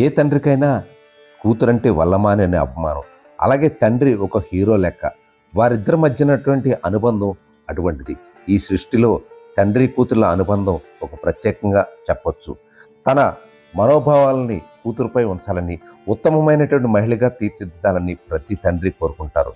ఏ తండ్రికైనా కూతురంటే వల్లమాని అనే అపమానం అలాగే తండ్రి ఒక హీరో లెక్క. వారిద్దరి మధ్యనటువంటి అనుబంధం అటువంటిది. ఈ సృష్టిలో తండ్రి కూతుర్ల అనుబంధం ఒక ప్రత్యేకంగా చెప్పొచ్చు. తన మనోభావాలని కూతురుపై ఉంచాలని ఉత్తమమైనటువంటి మహిళగా తీర్చిదిద్దాలని ప్రతి తండ్రి కోరుకుంటారు.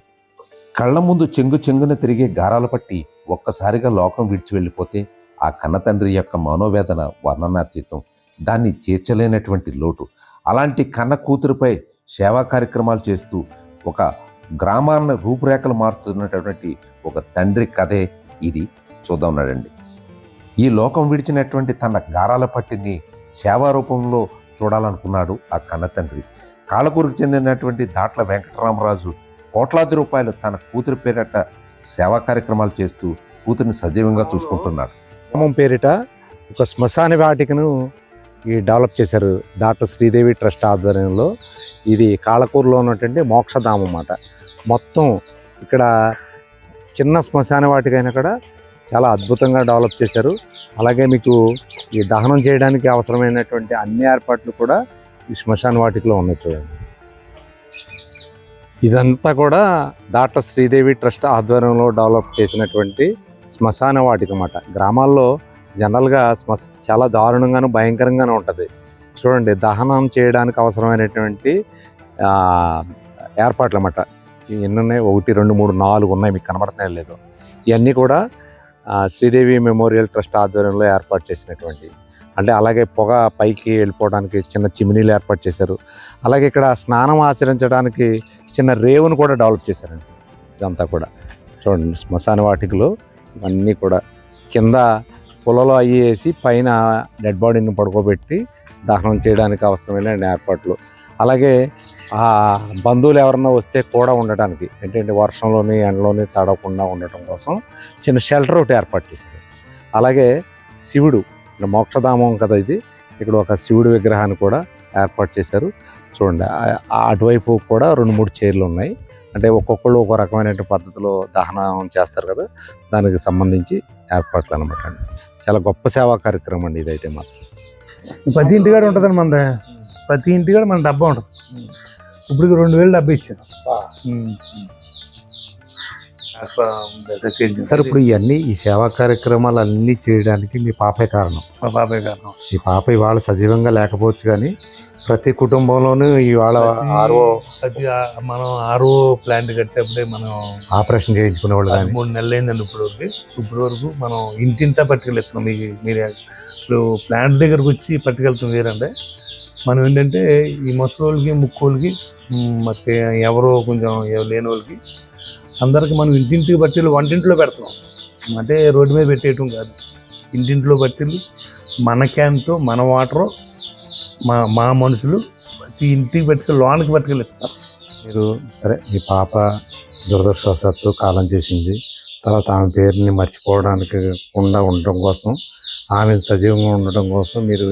కళ్ళ ముందు చెంగు చెంగున తిరిగే గారాల పట్టి ఒక్కసారిగా లోకం విడిచి వెళ్ళిపోతే ఆ కన్న తండ్రి యొక్క మనోవేదన వర్ణనాతీతం. దాన్ని తీర్చలేనటువంటి లోటు. అలాంటి కన్న కూతురుపై సేవా కార్యక్రమాలు చేస్తూ ఒక గ్రామాన్ని రూపురేఖలు మారుతున్నటువంటి ఒక తండ్రి కథే ఇది. చూద్దాం నడండి. ఈ లోకం విడిచినటువంటి తన గారాల పట్టిని సేవా రూపంలో చూడాలనుకున్నాడు ఆ కన్న తండ్రి. కాళకూరుకు చెందినటువంటి దాట్ల వెంకటరామరాజు కోట్లాది రూపాయలు తన కూతురు పేరట సేవా కార్యక్రమాలు చేస్తూ కూతురిని సజీవంగా చూసుకుంటున్నాడు. గ్రామం పేరిట ఒక శ్మశాన వాటికను డెవలప్ చేశారు డాక్టర్ శ్రీదేవి ట్రస్ట్ ఆధ్వర్యంలో. ఇది కాళకూరులో ఉన్నటువంటి మోక్షధామం అన్నమాట. మొత్తం ఇక్కడ చిన్న శ్మశాన వాటికైనా కూడా చాలా అద్భుతంగా డెవలప్ చేశారు. అలాగే మీకు ఈ దహనం చేయడానికి అవసరమైనటువంటి అన్ని ఏర్పాట్లు కూడా ఈ శ్మశాన వాటికలో ఉన్నాయి చూడండి. ఇదంతా కూడా డాక్టర్ శ్రీదేవి ట్రస్ట్ ఆధ్వర్యంలో డెవలప్ చేసినటువంటి శ్మశాన వాటిక అన్నమాట. గ్రామాల్లో జనరల్గా శ్మశ చాలా దారుణంగాను భయంకరంగానే ఉంటుంది. చూడండి దహనం చేయడానికి అవసరమైనటువంటి ఏర్పాట్లు అన్నమాట ఎన్ని ఉన్నాయి ఒకటి రెండు మూడు నాలుగు ఉన్నాయి. మీకు కనబడతాయి లేదు. ఇవన్నీ కూడా శ్రీదేవి మెమోరియల్ ట్రస్ట్ ఆధ్వర్యంలో ఏర్పాటు చేసినటువంటి అంటే అలాగే పొగ పైకి వెళ్ళిపోవడానికి చిన్న చిమినీలు ఏర్పాటు చేశారు. అలాగే ఇక్కడ స్నానం ఆచరించడానికి చిన్న రేవును కూడా డెవలప్ చేశారండి. ఇదంతా కూడా. చూడండి శ్మశాన వాటికలో ఇవన్నీ కూడా. కింద పొలలో అయ్యి వేసి పైన డెడ్ బాడీని పడుకోబెట్టి దహనం చేయడానికి అవసరమైన ఏర్పాట్లు. అలాగే ఆ బంధువులు ఎవరన్నా వస్తే కూడా ఉండటానికి ఏంటంటే వర్షంలోని ఎండలోని తడవకుండా ఉండటం కోసం చిన్న షెల్టర్ ఒకటి ఏర్పాటు చేశారు. అలాగే శివుడు మోక్షధామం కదా ఇది ఇక్కడ ఒక శివుడి విగ్రహాన్ని కూడా ఏర్పాటు చేశారు. చూడండి అటువైపు కూడా రెండు మూడు చైర్లు ఉన్నాయి. అంటే ఒక్కొక్కళ్ళు ఒక రకమైన పద్ధతిలో దహనం చేస్తారు కదా దానికి సంబంధించి ఏర్పాట్లు అనమాట అండి. చాలా గొప్ప సేవా కార్యక్రమం అండి ఇదైతే మాత్రం. ప్రతి ఇంటికాడ ఉంటుందండి మన ప్రతి ఇంటికాడ మన డబ్బా ఉంటుంది. ఇప్పుడు రెండు వేలు డబ్బా ఇచ్చారు. సార్ ఇప్పుడు ఇవన్నీ ఈ సేవా కార్యక్రమాలు అన్నీ చేయడానికి మీ పాపే కారణం. మా బాబాయ్ గారు ఈ పాప ఇవాళ సజీవంగా లేకపోవచ్చు కానీ ప్రతి కుటుంబంలోనూ ఇవాళ ఆర్ఓ మనం ఆర్ఓ ప్లాంట్ కట్టేప్పుడే మనం ఆపరేషన్ చేయించుకునే వాళ్ళు మూడు నెలలు అయిందండి ఇప్పుడు ఇప్పుడు వరకు మనం ఇంటింత పట్టుకెళ్ళిస్తున్నాం మీ మీరు ఇప్పుడు ప్లాంట్ దగ్గరకు వచ్చి పట్టుకెళ్తాం వేరంటే మనం ఏంటంటే ఈ ముసలోళ్ళకి ముక్కోళ్ళకి మరి ఎవరో కొంచెం లేని వాళ్ళకి అందరికి మనం ఇంటింటికి బట్టీలు వంటింట్లో పెడుతున్నాం అంటే రోడ్డు మీద పెట్టేయటం కాదు. ఇంటింట్లో బట్టి మన క్యాన్తో మన వాటరు మా మా మనుషులు ప్రతి ఇంటికి పట్టుకెళ్ళి లోనికి పట్టుకెళ్ళిస్తారు మీరు సరే మీ పాప దురదృష్టవశాత్తు కాలం చేసింది. తర్వాత ఆమె పేరుని మర్చిపోవడానికి కుండా ఉండటం కోసం ఆమె సజీవంగా ఉండటం కోసం మీరు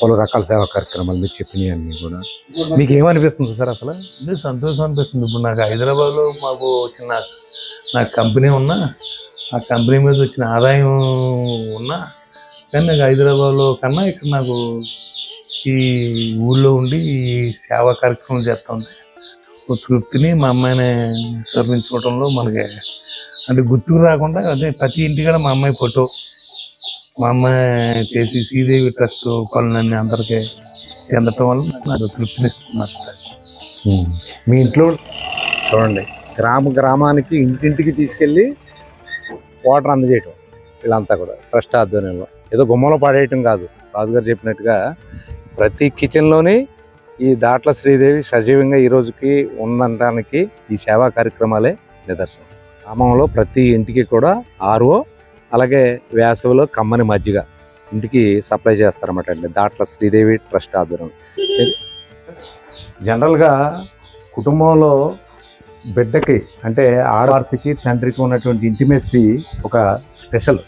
పలు రకాల సేవా కార్యక్రమాలు మీరు చెప్పినవి అన్నీ కూడా. మీకు ఏమనిపిస్తుంది సార్ అసలు? అంటే సంతోషం అనిపిస్తుంది. ఇప్పుడు నాకు హైదరాబాద్లో మాకు చిన్న నాకు కంపెనీ ఉన్నా ఆ కంపెనీ మీద వచ్చిన ఆదాయం ఉన్నా కానీ నాకు హైదరాబాద్లో కన్నా ఇక్కడ నాకు ఈ ఊళ్ళో ఉండి ఈ సేవా కార్యక్రమం చేస్తుంది తృప్తిని మా అమ్మాయిని సర్వించుకోవడంలో మనకి అంటే గుర్తుకు రాకుండా అదే ప్రతి ఇంటికాడ మా అమ్మాయి ఫోటో మా అమ్మాయి చేసి శ్రీదేవి ట్రస్ట్ పనులన్నీ అందరికీ చెందటం వల్ల నాకు తృప్తినిస్తున్నారు ఉమ్. మీ ఇంట్లో చూడండి గ్రామ గ్రామానికి ఇంటింటికి తీసుకెళ్ళి వాటర్ అందజేయటం వీళ్ళంతా కూడా ట్రస్ట్ ఆధ్వర్యంలో. ఏదో గుమ్మలో పడేయటం కాదు. రాజుగారు చెప్పినట్టుగా ప్రతి కిచెన్లోని ఈ దాట్ల శ్రీదేవి సజీవంగా ఈ రోజుకి ఈ సేవా కార్యక్రమాలే నిదర్శనం. గ్రామంలో ప్రతి ఇంటికి కూడా ఆర్ఓ అలాగే వేసవిలో కమ్మని మజ్జిగ ఇంటికి సప్లై చేస్తారన్నమాట అండి. దాట్ల శ్రీదేవి ట్రస్ట్ ఆధ్వర్యం జనరల్గా కుటుంబంలో బిడ్డకి అంటే ఆడవారికి తండ్రికి ఉన్నటువంటి ఇంటిమెస్సీ ఒక స్పెషల్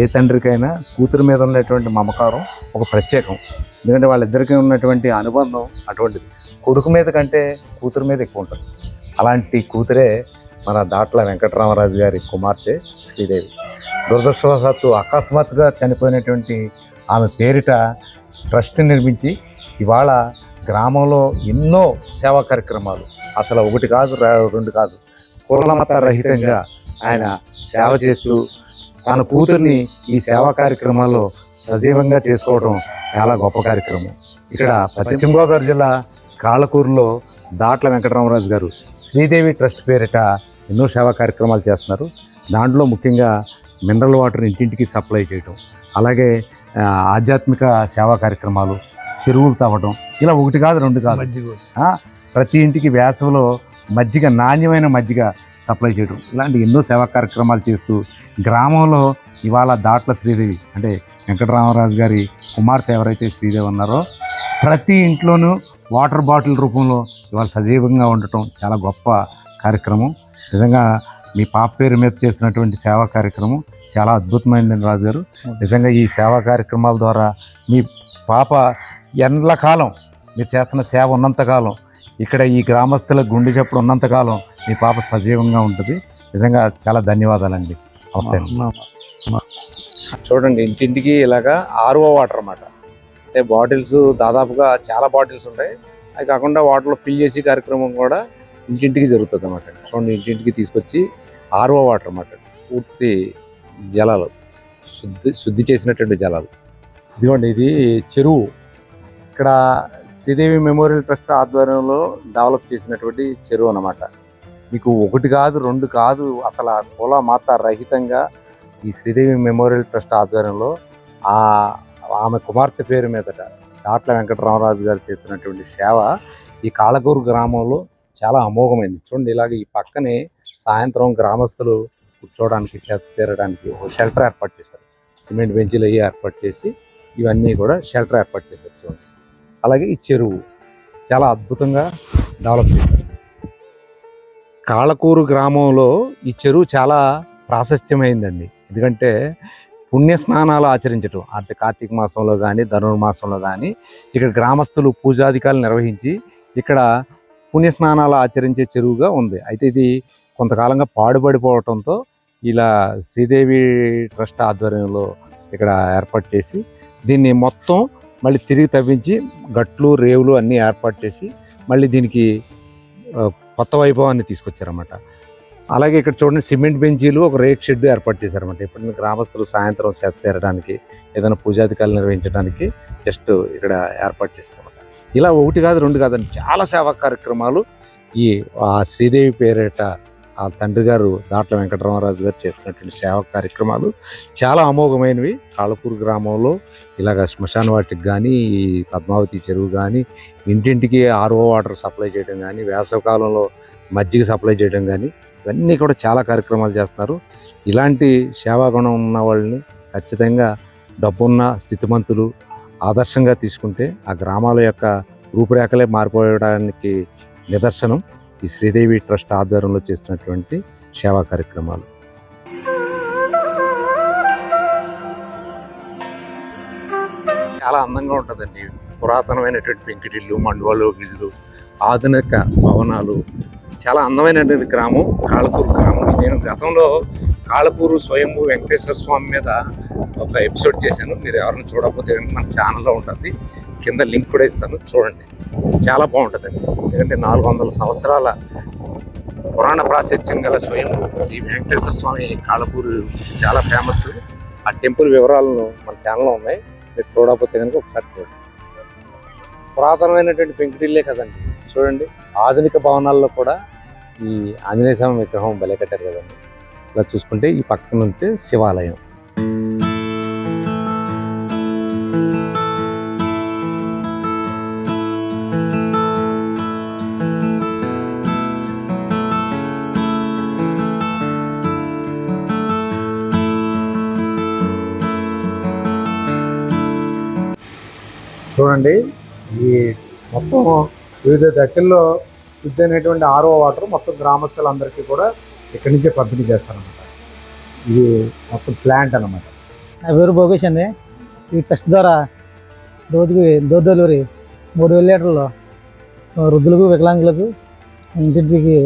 ఏ తండ్రికైనా కూతురు మీద ఉన్నటువంటి మమకారం ఒక ప్రత్యేకం. ఎందుకంటే వాళ్ళిద్దరికీ ఉన్నటువంటి అనుబంధం అటువంటిది. కొడుకు మీద కంటే కూతురు మీద ఎక్కువ ఉంటుంది. అలాంటి కూతురే మన దాట్ల వెంకటరామరాజు గారి కుమార్తె శ్రీదేవి. దురదృష్టవశాత్తు అకస్మాత్తుగా చనిపోయినటువంటి ఆమె పేరిట ట్రస్ట్ నిర్మించి ఇవాళ గ్రామంలో ఎన్నో సేవా కార్యక్రమాలు. అసలు ఒకటి కాదు రెండు కాదు. కులమత రహితంగా ఆయన సేవ చేస్తూ తన కూతుర్ని ఈ సేవా కార్యక్రమాల్లో సజీవంగా చేసుకోవడం చాలా గొప్ప కార్యక్రమం. ఇక్కడ పశ్చిమ గోదావరి జిల్లా కాళ్ళకూరులో దాట్ల వెంకటరామరాజు గారు శ్రీదేవి ట్రస్ట్ పేరిట ఎన్నో సేవా కార్యక్రమాలు చేస్తున్నారు. దాంట్లో ముఖ్యంగా మినరల్ వాటర్ ఇంటింటికి సప్లై చేయటం అలాగే ఆధ్యాత్మిక సేవా కార్యక్రమాలు చెరువులు తవ్వటం ఇలా ఒకటి కాదు రెండు కాదు. ప్రతి ఇంటికి వేసవిలో మజ్జిగ నాణ్యమైన మజ్జిగ సప్లై చేయడం ఇలాంటి ఎన్నో సేవా కార్యక్రమాలు చేస్తూ గ్రామంలో ఇవాళ దాట్ల శ్రీదేవి అంటే వెంకటరామరాజు గారి కుమార్తె ఎవరైతే శ్రీదేవి ఉన్నారో ప్రతి ఇంట్లోనూ వాటర్ బాటిల్ రూపంలో ఇవాళ సజీవంగా ఉండటం చాలా గొప్ప కార్యక్రమం. నిజంగా మీ పాప పేరు మీద చేస్తున్నటువంటి సేవా కార్యక్రమం చాలా అద్భుతమైందండి రాజు గారు నిజంగా ఈ సేవా కార్యక్రమాల ద్వారా మీ పాప ఎండ్ల కాలం మీరు చేస్తున్న సేవ ఉన్నంతకాలం ఇక్కడ ఈ గ్రామస్తుల గుండె చప్పుడు ఉన్నంతకాలం మీ పాప సజీవంగా ఉంటుంది. నిజంగా చాలా ధన్యవాదాలండి. నమస్తే. చూడండి ఇంటింటికి ఇలాగా ఆర్ఓ వాటర్ అన్నమాట. అంటే బాటిల్స్ దాదాపుగా చాలా బాటిల్స్ ఉంటాయి. అది కాకుండా వాటర్లో ఫిల్ చేసే కార్యక్రమం కూడా ఇంటింటికి జరుగుతుంది అన్నమాట. చూడండి ఇంటింటికి తీసుకొచ్చి ఆర్ఓ వాటర్ అన్నమాట. పూర్తి జలాలు శుద్ధి శుద్ధి చేసినటువంటి జలాలు. ఇదిగోండి ఇది చెరువు. ఇక్కడ శ్రీదేవి మెమోరియల్ ట్రస్ట్ ఆధ్వర్యంలో డెవలప్ చేసినటువంటి చెరువు అన్నమాట. మీకు ఒకటి కాదు రెండు కాదు అసలు ఆ కుల మాత రహితంగా ఈ శ్రీదేవి మెమోరియల్ ట్రస్ట్ ఆధ్వర్యంలో ఆ ఆమె కుమార్తె పేరు మీదట దాట్ల వెంకటరామరాజు గారు చేస్తున్నటువంటి సేవ ఈ కాళగూరు గ్రామంలో చాలా అమోఘమైంది. చూడండి ఇలాగ ఈ పక్కనే సాయంత్రం గ్రామస్తులు కూర్చోవడానికి తీరడానికి ఒక షెల్టర్ ఏర్పాటు చేశారు. సిమెంట్ బెంచీలు అవి ఏర్పాటు చేసి ఇవన్నీ కూడా షెల్టర్ ఏర్పాటు చేశారు చూడండి. అలాగే ఈ చెరువు చాలా అద్భుతంగా డెవలప్ చేశారు. కాళకూరు గ్రామంలో ఈ చెరువు చాలా ప్రాశస్త్యమైందండి. ఎందుకంటే పుణ్య స్నానాలు ఆచరించటం. అంటే కార్తీక మాసంలో కానీ ధనుర్మాసంలో కానీ ఇక్కడ గ్రామస్తులు పూజాధికారులు నిర్వహించి ఇక్కడ పుణ్య స్నానాలు ఆచరించే చెరువుగా ఉంది. అయితే ఇది కొంతకాలంగా పాడుపడిపోవడంతో ఇలా శ్రీదేవి ట్రస్ట్ ఆధ్వర్యంలో ఇక్కడ ఏర్పాటు చేసి దీన్ని మొత్తం మళ్ళీ తిరిగి తవ్వించి గట్లు రేవులు అన్నీ ఏర్పాటు చేసి మళ్ళీ దీనికి కొత్త వైభవాన్ని తీసుకొచ్చారన్నమాట. అలాగే ఇక్కడ చూడండి సిమెంట్ బెంచీలు ఒక రేట్ షెడ్ ఏర్పాటు చేశారన్నమాట. ఇప్పుడు గ్రామస్తులు సాయంత్రం సేద తీరడానికి ఏదైనా పూజాధికారులు నిర్వహించడానికి జస్ట్ ఇక్కడ ఏర్పాటు చేశారన్నమాట. ఇలా ఒకటి కాదు రెండు కాదండి చాలా సేవా కార్యక్రమాలు ఈ ఆ శ్రీదేవి పేరేట ఆ తండ్రి గారు దాట్ల వెంకటరామరాజు గారు చేస్తున్నటువంటి సేవా కార్యక్రమాలు చాలా అమోఘమైనవి. కాళపూర్ గ్రామంలో ఇలాగ శ్మశాన వాటికి కానీ ఈ పద్మావతి చెరువు కానీ ఇంటింటికి ఆర్ఓ వాటర్ సప్లై చేయడం కానీ వేసవకాలంలో మజ్జిగ సప్లై చేయడం కానీ ఇవన్నీ కూడా చాలా కార్యక్రమాలు చేస్తున్నారు. ఇలాంటి సేవా గుణం ఉన్న వాళ్ళని ఖచ్చితంగా డబ్బున్న స్థితిమంతులు ఆదర్శంగా తీసుకుంటే ఆ గ్రామాల యొక్క రూపురేఖలే మారిపోవడానికి నిదర్శనం ఈ శ్రీదేవి ట్రస్ట్ ఆధ్వర్యంలో చేసినటువంటి సేవా కార్యక్రమాలు. చాలా అందంగా ఉంటుందండి. పురాతనమైనటువంటి పెంకిటిల్లు మండువాలు గిళ్ళు ఆధునిక భవనాలు చాలా అందమైనటువంటి గ్రామం కాళపూరు గ్రామం. నేను గతంలో కాళపూరు స్వయంభూ వెంకటేశ్వర స్వామి మీద ఒక ఎపిసోడ్ చేశాను. మీరు ఎవరైనా చూడకపోతే మన ఛానల్లో ఉంటుంది. కింద లింక్ కూడా ఇస్తాను. చూడండి. చాలా బాగుంటుందండి. ఎందుకంటే నాలుగు వందల సంవత్సరాల పురాణ ప్రాశస్త్యం గల స్వయంభూ శ్రీ వెంకటేశ్వర స్వామి కాళపూరు చాలా ఫేమస్ ఆ టెంపుల్ వివరాలను మన ఛానల్లో ఉన్నాయి. మీరు చూడకపోతే కనుక ఒకసారి చూడండి. పురాతనమైనటువంటి పెంకుటిల్లే కదండి. చూడండి. ఆధునిక భవనాల్లో కూడా ఈ ఆంజనేయ స్వామి విగ్రహం బలే కట్టారు కదండి. ఇలా చూసుకుంటే ఈ పక్కన ఉంటే శివాలయం. చూడండి ఈ మొత్తం వివిధ దశల్లో శుద్ధి అయినటువంటి ఆరో వాటర్ మొత్తం గ్రామస్తులందరికీ కూడా ఇక్కడి నుంచే పంపిణీ చేస్తారన్నమాట. ఇది మొత్తం ప్లాంట్ అన్నమాట. నా పేరు భోగేష్ అండి. ఈ ట్రస్ట్ ద్వారా రోజుకి డోర్ డెలివరీ మూడు వేల లీటర్లు వృద్ధులకు వికలాంగులకు ఇంటింటికి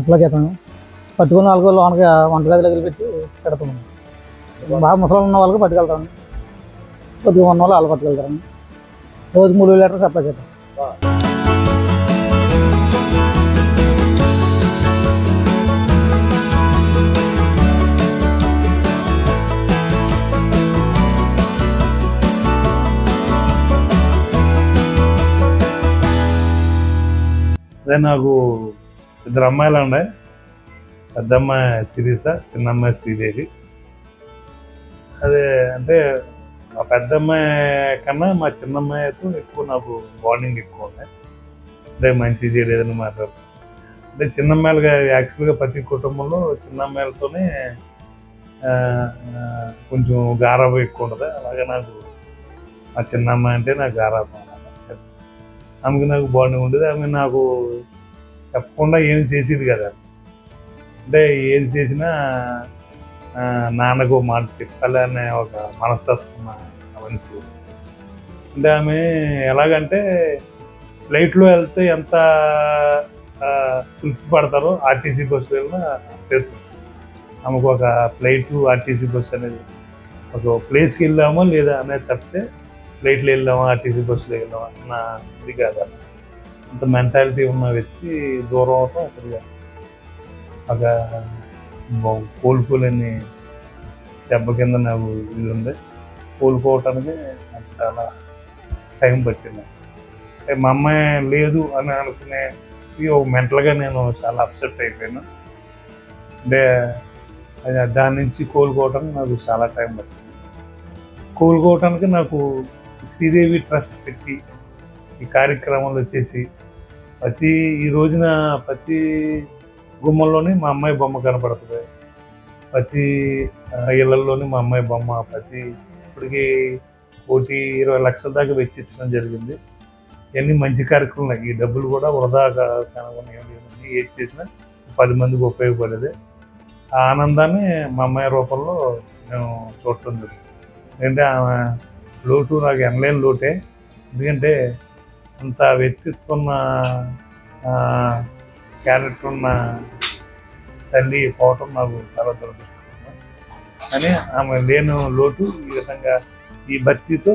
అప్లై చేస్తాను. పట్టుకున్న వాళ్ళకి లోనకి వంటగది దగ్గర పెట్టి పెడతాము బాగా ముసలు ఉన్న వాళ్ళకి పట్టుకెళ్తాను. కొద్దిగా ఉన్న వాళ్ళు వాళ్ళు పట్టుకెళ్తారండి రోజు మూడు వేల లీటర్లు సప్లై చేస్తాం అదే నాకు ఇద్దరు అమ్మాయిలు ఉండే. పెద్ద అమ్మాయి శిరీష చిన్న అమ్మాయి శ్రీదేవి. అదే అంటే మా పెద్ద అమ్మాయి కన్నా మా చిన్న అమ్మాయితో ఎక్కువ నాకు బాండింగ్ ఎక్కువ ఉంది అంటే మంచి చేయలేదని మాట్లాడుతుంది మాట్లాడు. అంటే చిన్న అమ్మాయిలుగా యాక్చువల్గా ప్రతి కుటుంబంలో చిన్న అమ్మాయిలతోనే కొంచెం గారాబం ఎక్కువ ఉంటుంది. అలాగే నాకు మా చిన్న అమ్మాయి అంటే నాకు గారాబం ఆమెకి నాకు బాండింగ్ ఉండేది ఆమె నాకు చెప్పకుండా ఏం చేసేది కదా అంటే ఏది చేసినా నాన్నకు మాట చెప్పాలనే అనే ఒక మనస్తత్వం మనిషి. అంటే ఆమె ఎలాగంటే ఫ్లైట్లో వెళ్తే ఎంత తృప్తి పడతారో ఆర్టీసీ బస్సు వెళ్ళినా ఆమెకు ఒక ఫ్లైట్ ఆర్టీసీ బస్సు అనేది ఒక ప్లేస్కి వెళ్ళామో లేదా అనేది తప్పితే ఫ్లైట్లో వెళ్దామా ఆర్టీసీ బస్సులో వెళ్దామా నా ఇది కాదు? అంత మెంటాలిటీ ఉన్న వ్యక్తి దూరం అవటం కొద్దిగా ఒక కోల్పోలేని కోలుకోలేని దెబ్బ కింద నాకు ఇది ఉంది. కోలుకోవటానికి నాకు చాలా టైం పట్టింది. అంటే మా అమ్మాయి లేదు అని అనుకునే ఒక మెంటల్గా నేను చాలా అప్సెట్ అయిపోయాను. అంటే దాని నుంచి కోలుకోవటానికి నాకు చాలా టైం పట్టింది. కోలుకోవటానికి నాకు శ్రీదేవి ట్రస్ట్ పెట్టి ఈ కార్యక్రమాలు వచ్చేసి ప్రతి ఈ రోజున ప్రతి గుమ్మంలోనే మా అమ్మాయి బొమ్మ కనపడుతుంది. ప్రతి ఆ, మా అమ్మాయి బొమ్మ ప్రతి ఇప్పటికి కోటి ఇరవై లక్షల దాకా వెచ్చించడం జరిగింది. ఇవన్నీ మంచి కార్యక్రమాలు ఈ డబ్బులు కూడా వృధా కనుగొని ఏం ఏది చేసినా పది మందికి ఉపయోగపడేది. ఆ ఆనందాన్ని మా అమ్మాయి రూపంలో మేము చూడటం జరిగింది. ఎందుకంటే ఆమె లోటు నాకు ఎనలేని లోటే. ఎందుకంటే అంత వ్యక్తిత్వం ఉన్న క్యారెక్టర్ ఉన్న తల్లి పోవటం నాకు చాలా దురదృష్టం కానీ ఆమె లేని లోటు ఈ విధంగా ఈ భక్తితో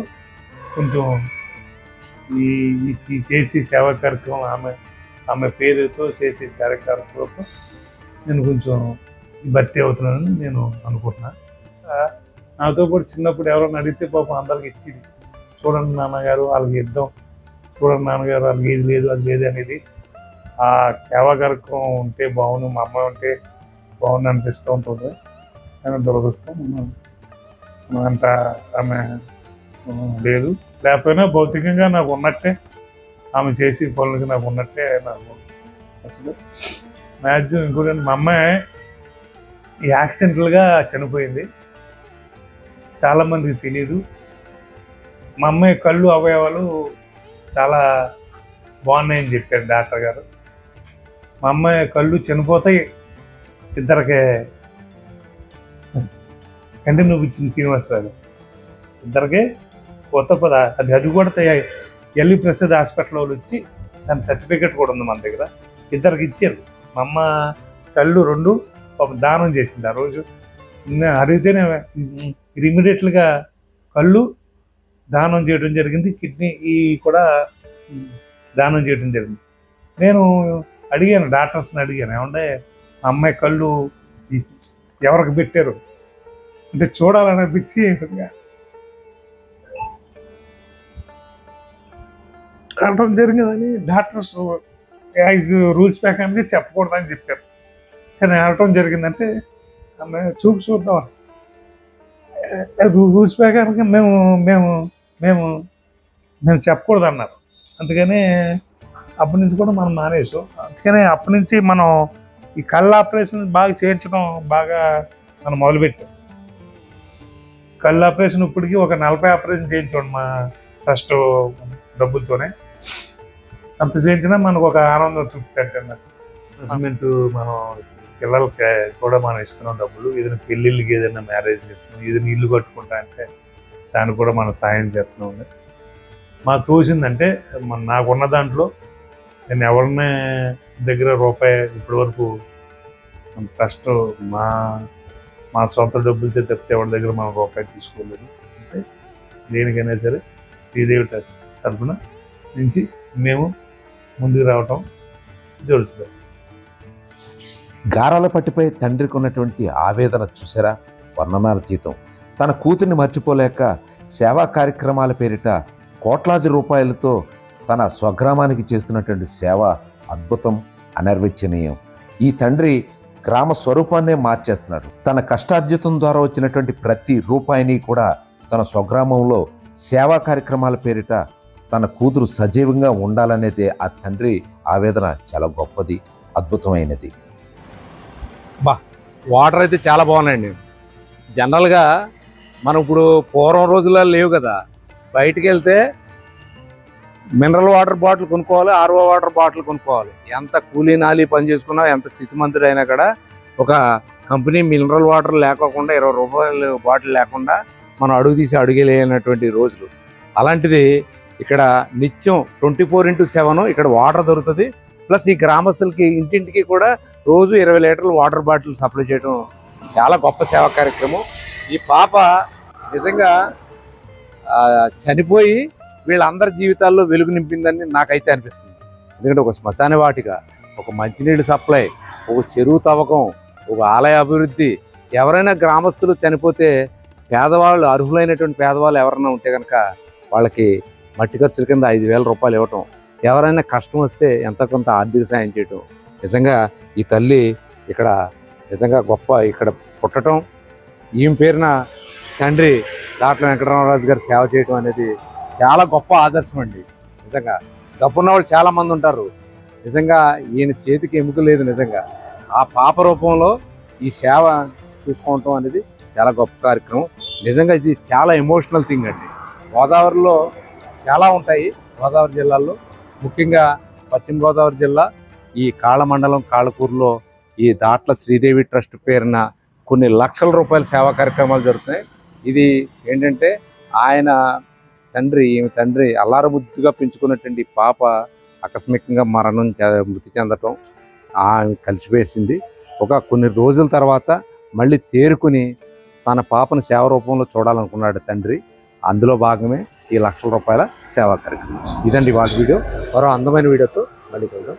కొంచెం ఈ ఈ- చేసే సేవా కార్యక్రమం ఆమె ఆమె పేరుతో చేసే సేవా కార్యక్రమంతో నేను కొంచెం ఈ భక్తి అవుతున్నానని నేను అనుకుంటున్నాను నాతో పాటు చిన్నప్పుడు ఎవరైనా అడిగితే పాపం అందరికి ఇచ్చింది. చూడండి నాన్నగారు వాళ్ళకి ఇద్దాం. చూడండి నాన్నగారు వాళ్ళకి ఇది లేదు అది లేదు అనేది ఆ సేవా కార్యక్రమం ఉంటే బాగుంది మా అమ్మాయి ఉంటే బాగుంది అనిపిస్తూ ఉంటుంది. కానీ దురదృష్టం అంత ఆమె లేదు. లేకపోయినా భౌతికంగా నాకు ఉన్నట్టే ఆమె చేసి పనులకి నాకు ఉన్నట్టే నాకు అసలు. మ్యాక్సిమం ఇంకోటి మా అమ్మాయి యాక్సిడెంటల్గా చనిపోయింది. చాలామందికి తెలియదు మా అమ్మాయి కళ్ళు అవయవాలు చాలా బాగున్నాయని చెప్పారు డాక్టర్ గారు. మా అమ్మాయి కళ్ళు చనిపోతాయి ఇద్దరికి కంటి శ్రీనివాస శ్రీనివాసరావు ఇద్దరికి కొత్త పద అది అది కూడా తయారు ఎల్లి ప్రసాద్ హాస్పిటల్ వాళ్ళు వచ్చి దాని సర్టిఫికేట్ కూడా ఉంది మన దగ్గర. ఇద్దరికి ఇచ్చారు. మా అమ్మ కళ్ళు రెండు ఒక దానం చేసింది ఆ రోజు. అడిగితేనే ఇది ఇమీడియట్లుగా కళ్ళు దానం చేయడం జరిగింది కిడ్నీ ఈ కూడా దానం చేయడం జరిగింది. నేను అడిగాను డాక్టర్స్ని అడిగాను ఏమంటే అమ్మాయి కళ్ళు ఎవరికి పెట్టారు? అంటే చూడాలనిపించి అనడం జరిగిందని డాక్టర్స్ రూల్స్ ప్రకారంగా చెప్పకూడదని చెప్పారు. కానీ అనటం జరిగిందంటే ఆమె చూపు చూద్దాం రూల్స్ ప్రకారంగా మేము మేము మేము మేము చెప్పకూడదు అన్నారు అందుకని అప్పటి నుంచి కూడా మనం మానేసాం అందుకని అప్పటి నుంచి మనం ఈ కళ్ళ ఆపరేషన్ బాగా చేయించడం బాగా మనం మొదలుపెట్టాం. కళ్ళు ఆపరేషన్ ఇప్పటికి ఒక నలభై ఆపరేషన్ చేయించండి మా ఫస్ట్ డబ్బులతోనే. అంత చేయించినా మనకు ఒక ఆనందం తృప్తి అంటే మనం పిల్లలకి కూడా మనం ఇస్తున్నాం డబ్బులు ఏదైనా పెళ్ళిళ్ళకి ఏదైనా మ్యారేజ్ ఇస్తున్నాం ఏదైనా ఇల్లు కట్టుకుంటా అంటే దానికి కూడా మనం సాయం చేస్తున్నాం. మాకు తోసిందంటే మన నాకున్న దాంట్లో నేను ఎవరిని దగ్గర రూపాయి ఇప్పటి వరకు ట్రస్ట్ మా మా సొంత డబ్బులతో తప్పితే ఎవరి దగ్గర మనం రూపాయి తీసుకోలేదు. అంటే దేనికైనా సరే శ్రీదేవి తరఫున నుంచి మేము ముందుకు రావటం జరుగుతుంది. గారాల పట్టిపై తండ్రికి ఉన్నటువంటి ఆవేదన చూసారా? వర్ణనాతీతం. తన కూతుర్ని మర్చిపోలేక సేవా కార్యక్రమాల పేరిట కోట్లాది రూపాయలతో తన స్వగ్రామానికి చేస్తున్నటువంటి సేవ అద్భుతం అనర్వచనీయం. ఈ తండ్రి గ్రామ స్వరూపాన్నే మార్చేస్తున్నాడు తన కష్టార్జితం ద్వారా వచ్చినటువంటి ప్రతి రూపాయిని కూడా తన స్వగ్రామంలో సేవా కార్యక్రమాల పేరిట తన కూతురు సజీవంగా ఉండాలనేదే ఆ తండ్రి ఆవేదన చాలా గొప్పది అద్భుతమైనది. వాటర్ అయితే చాలా బాగున్నాయండి. జనరల్గా మనం ఇప్పుడు పూర్వం రోజుల్లో లేవు కదా. బయటికి వెళ్తే మినరల్ వాటర్ బాటిల్ కొనుక్కోవాలి ఆర్ఓ వాటర్ బాటిల్ కొనుక్కోవాలి. ఎంత కూలీ నాలి పని చేసుకున్నా ఎంత స్థితిమంతుడు అయినా కూడా ఒక కంపెనీ మినరల్ వాటర్ లేకోకుండా ఇరవై రూపాయలు బాటిల్ లేకుండా మనం అడుగు తీసి అడుగులేనటువంటి రోజులు. అలాంటిది ఇక్కడ నిత్యం ట్వంటీ ఫోర్ ఇంటూ సెవెన్ ఇక్కడ వాటర్ దొరుకుతుంది. ప్లస్ ఈ గ్రామస్తులకి ఇంటింటికి కూడా రోజు ఇరవై లీటర్లు వాటర్ బాటిల్ సప్లై చేయడం చాలా గొప్ప సేవా కార్యక్రమం. ఈ పాప నిజంగా చనిపోయి వీళ్ళందరి జీవితాల్లో వెలుగు నింపిందని నాకైతే అనిపిస్తుంది. ఎందుకంటే ఒక శ్మశాన వాటిక ఒక మంచినీళ్ళు సప్లై ఒక చెరువు తవ్వకం ఒక ఆలయ అభివృద్ధి ఎవరైనా గ్రామస్తులు చనిపోతే పేదవాళ్ళు అర్హులైనటువంటి పేదవాళ్ళు ఎవరైనా ఉంటే కనుక వాళ్ళకి మట్టి ఖర్చుల కింద ఐదు వేల రూపాయలు ఇవ్వటం ఎవరైనా కష్టం వస్తే ఎంత కొంత ఆర్థిక సాయం చేయటం నిజంగా ఈ తల్లి ఇక్కడ నిజంగా గొప్ప ఇక్కడ పుట్టడం ఈమె పేరున తండ్రి డాక్టర్ వెంకటరామరాజు గారు సేవ చేయడం అనేది చాలా గొప్ప ఆదర్శం అండి. నిజంగా డబ్బున్న వాళ్ళు చాలామంది ఉంటారు. నిజంగా ఈయన చేతికి ఎముక లేదు నిజంగా. ఆ పాప రూపంలో ఈ సేవ చూసుకోవటం అనేది చాలా గొప్ప కార్యక్రమం. నిజంగా ఇది చాలా ఎమోషనల్ థింగ్ అండి. గోదావరిలో చాలా ఉంటాయి గోదావరి జిల్లాలో ముఖ్యంగా పశ్చిమ గోదావరి జిల్లా ఈ కాళమండలం మండలం కాళ్ళకూరులో ఈ దాట్ల శ్రీదేవి ట్రస్ట్ పేరున కొన్ని లక్షల రూపాయల సేవా కార్యక్రమాలు జరుగుతున్నాయి. ఇది ఏంటంటే ఆయన తండ్రి ఈమె తండ్రి అల్లారబుద్ధిగా పెంచుకున్నటువంటి పాప ఆకస్మికంగా మరణం మృతి చెందటం ఆమె కలిసివేసింది. ఒక కొన్ని రోజుల తర్వాత మళ్ళీ తేరుకుని తన పాపను సేవ రూపంలో చూడాలనుకున్నాడు తండ్రి. అందులో భాగమే ఈ లక్షల రూపాయల సేవా కార్యక్రమం. ఇదండి వాళ్ళ వీడియో. మరో అందమైన వీడియోతో మళ్ళీ కలుద్దాం.